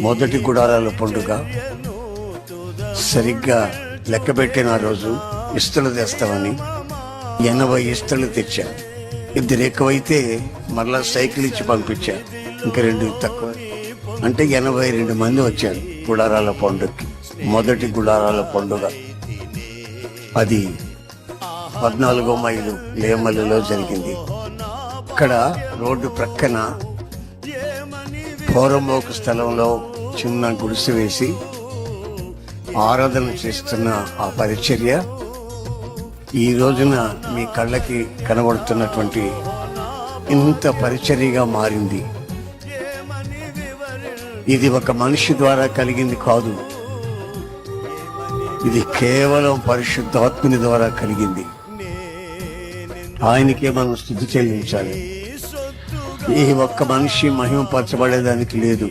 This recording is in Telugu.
మొదటి గుడారాల పండుగ. సరిగ్గా లెక్క పెట్టిన ఆ రోజు ఇస్తలు తెస్తామని ఎనభై ఇస్తలు తెచ్చా ఇద్దరు ఎక్కువైతే మరలా సైకిల్ ఇచ్చి పంపించా. ఇంకా రెండు తక్కువ. అంటే ఎనభై రెండు మంది వచ్చారు గుడారాల పండుగకి. మొదటి గుడారాల పండుగ. అది పద్నాలుగో మైలు లేమల్లిలో జరిగింది. ఇక్కడ రోడ్డు ప్రక్కన పోరంబోకు స్థలంలో చిన్న గుడిసె వేసి ఆరాధన చేస్తున్న ఆ పరిచర్య ఈ రోజున మీ కళ్ళకి కనబడుతున్నటువంటి ఇంత పరిచర్యగా మారింది. ఇది ఒక మనిషి ద్వారా కలిగింది కాదు. ఇది కేవలం పరిశుద్ధాత్ముని ద్వారా కలిగింది. ఆయనకే మనం స్థుతి చెల్లించాలి. ఈ ఒక్క మనిషి మహిమపరచబడేదానికి లేదు.